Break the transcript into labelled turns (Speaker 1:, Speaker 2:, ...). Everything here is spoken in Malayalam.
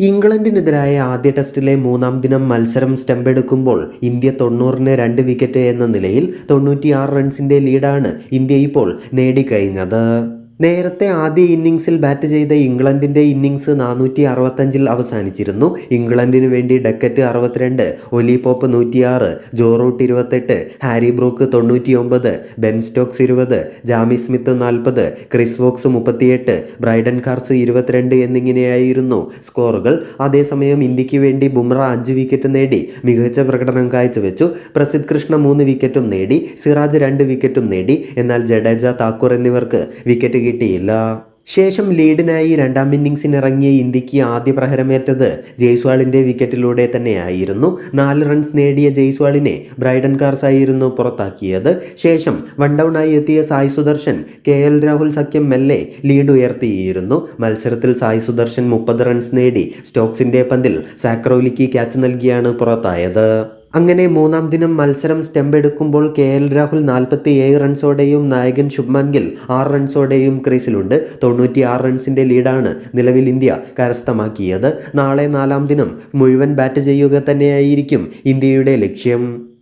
Speaker 1: ഇംഗ്ലണ്ടിനെതിരായ ആദ്യ ടെസ്റ്റിലെ മൂന്നാം ദിനം മത്സരം സ്റ്റമ്പെടുക്കുമ്പോൾ ഇന്ത്യ തൊണ്ണൂറിന് രണ്ട് വിക്കറ്റ് എന്ന നിലയിൽ തൊണ്ണൂറ്റിയാറ് റൺസിന്റെ ലീഡാണ് ഇന്ത്യ ഇപ്പോൾ നേടിക്കഴിഞ്ഞത്. നേരത്തെ ആദ്യ ഇന്നിങ്സിൽ ബാറ്റ് ചെയ്ത ഇംഗ്ലണ്ടിന്റെ ഇന്നിങ്സ് നാനൂറ്റി അറുപത്തഞ്ചിൽ അവസാനിച്ചിരുന്നു. ഇംഗ്ലണ്ടിന് വേണ്ടി ഡക്കറ്റ് അറുപത്തിരണ്ട് ഒലി പോപ്പ് നൂറ്റിയാറ് ജോറൂട്ട് ഇരുപത്തെട്ട് ഹാരി ബ്രൂക്ക് തൊണ്ണൂറ്റിയൊമ്പത് ബെൻ സ്റ്റോക്സ് ഇരുപത് ജാമി സ്മിത്ത് നാൽപ്പത് ക്രിസ് വോക്സ് മുപ്പത്തിയെട്ട് ബ്രൈഡൻ കാർസ് ഇരുപത്തിരണ്ട് എന്നിങ്ങനെയായിരുന്നു സ്കോറുകൾ. അതേസമയം ഇന്ത്യയ്ക്ക് വേണ്ടി ബുംറ അഞ്ച് വിക്കറ്റ് നേടി മികച്ച പ്രകടനം കാഴ്ചവെച്ചു. പ്രസിദ്ധ് കൃഷ്ണ മൂന്ന് വിക്കറ്റും നേടി സിറാജ് രണ്ട് വിക്കറ്റും നേടി. എന്നാൽ ജഡേജ താക്കൂർ എന്നിവർക്ക് വിക്കറ്റ് കിട്ടിയില്ല. ശേഷം ലീഡിനായി രണ്ടാം ഇന്നിങ്സിനിറങ്ങിയ ഇന്ത്യയ്ക്ക് ആദ്യ പ്രഹരമേറ്റത് ജയ്സ്വാളിന്റെ വിക്കറ്റിലൂടെ തന്നെയായിരുന്നു. നാല് റൺസ് നേടിയ ജയ്സ്വാളിനെ ബ്രൈഡൻ കാർസ് ആയിരുന്നു പുറത്താക്കിയത്. ശേഷം വൺ ഡൗൺ ആയി എത്തിയ സായ് സുദർശൻ കെ എൽ രാഹുൽ സഖ്യം മെല്ലെ ലീഡ് ഉയർത്തിയിരുന്നു. മത്സരത്തിൽ സായ് സുദർശൻ മുപ്പത് റൺസ് നേടി സ്റ്റോക്സിന്റെ പന്തിൽ സാക്രോലിക്ക് ക്യാച്ച് നൽകിയാണ് പുറത്തായത്. അങ്ങനെ മൂന്നാം ദിനം മത്സരം സ്റ്റെമ്പെടുക്കുമ്പോൾ കെ എൽ രാഹുൽ നാൽപ്പത്തി ഏഴ് റൺസോടെയും നായകൻ ശുഭ്മാൻ ഗിൽ ആറ് റൺസോടെയും ക്രീസിലുണ്ട്. തൊണ്ണൂറ്റി ആറ് റൺസിന്റെ ലീഡാണ് നിലവിൽ ഇന്ത്യ കരസ്ഥമാക്കിയത്. നാളെ നാലാം ദിനം മുഴുവൻ ബാറ്റ് ചെയ്യുക തന്നെയായിരിക്കും ഇന്ത്യയുടെ ലക്ഷ്യം.